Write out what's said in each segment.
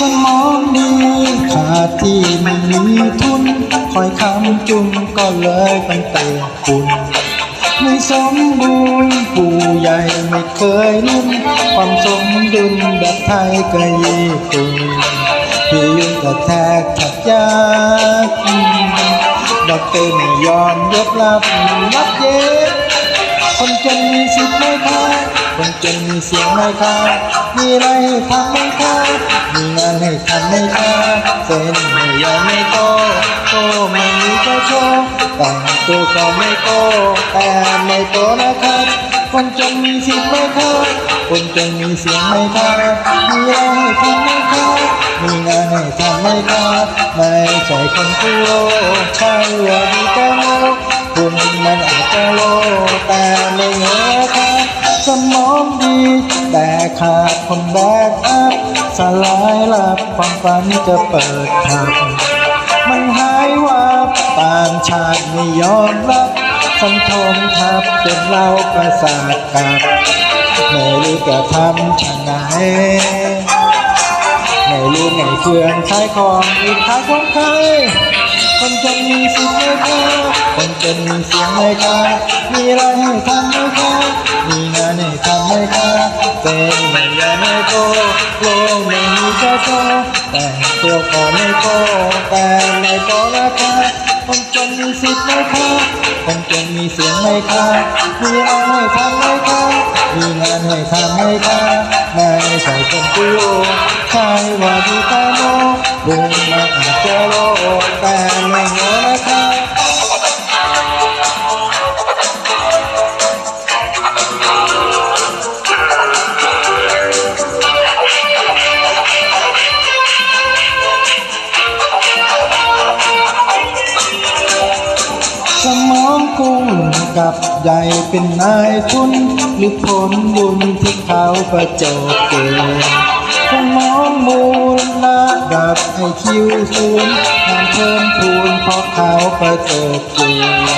สมองดีขาดที่ไม่มีทุน คอยคำจุนก็เลยเป็นเตะคุณไม่สมบูรณ์ปู่ใหญ่ไม่เคยลุ้นความสมดุลแบบไทยกับญี่ปุ่นพี่ยุ่งกับแทกถักยากดอกเตอร์ไม่ยอมยกรับรับเย็บคนจนมีสิทธิ์ไหมคะคนจนมีเสียงไหมคะมีอะไรทำไหมคะ มีงานให้ทำไหมคะเส้นไม่ใหญ่ไม่โตโตไม่มีก็โชว์แต่ตัวก็ไม่โตแต่ไม่โตนะครับคนจนมีสิทธิ์ไหมครับคนจนมีเสียงไหมครับมีอะไรให้ทำไหมครับมีงานให้ทำไหมครับไม่ใช่คนผู้โลใช่ว่าดีแต่โง่คุณมันอาจจะโลภแต่ไม่เหงอครับสมองดีแต่ขาดคนแบก สลายลับความฝันจะเปิดทางมันหายวับต่างชาติไม่ยอมรับสังคมทับจนเราประสาทกับไม่รู้จะทำชะไหนไม่รู้ไงเฟืองขายของอีกขายของใครคนจนมีสิทธิ์ไหมคะคนจนมีเสียงไหมคะมีอะไรให้ทำไหมคะ มีงานให้ทำไหมคะเป็นไม่ใหญ่ไม่โตโลกไม่มีแค่โตแต่ตัวก็ไม่โตแต่ไม่โตนะคะคนจนมีสิทธิ์ไหมคะคนจนมีเสียงไหมคะมีอะไรให้ทำไหมคะมีงานให้ทำไหมคะไม่ใช่คนกุโลใช่ว่าดีตาโมบุญมาอาจจะโลแต่ กับใหญ่เป็นนายทุนหรือผลบุญที่เขาประจบเกินสมองมูลระดับไอคิวสูงงานเพิ่มพูนเพราะเขาประจบเกิน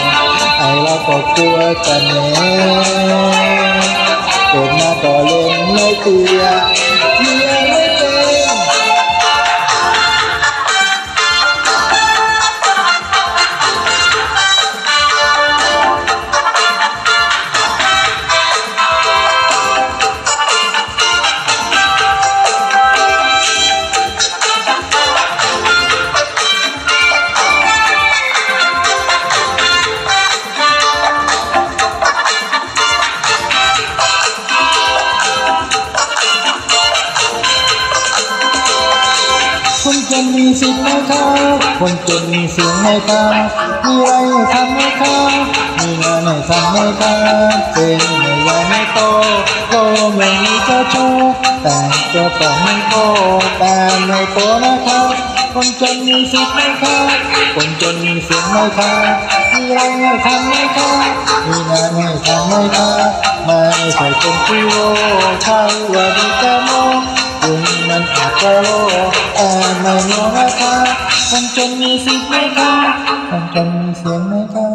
ไอเราก็กลัวจะแน่เกิดมาก็เล่นไม่เตียเทีย นคนจนมีสิทธิ์ไหมครับคนจนมีเสียงไหมครับมีอะไรทำไหมครับมีงานให้ทำไหมครับเป็นไม่ใหญ่ไม่โตโตไม่มีเจ้าชู้แต่งตัวก็ไม่โตแต่ไม่โตนะครับคนจนมีสิทธิ์ไหมครับคนจนมีเสียงไหมครับมีอะไรให้ทำไหมครับมีงานให้ทำไหมครับไม่ใช่คนที่โง่ใช่ว่าดีแต่โมคุณมันอาจจะโล คะคนจนมีสิทธิ์ไหมคะคนจนมีเสียงไหมคะ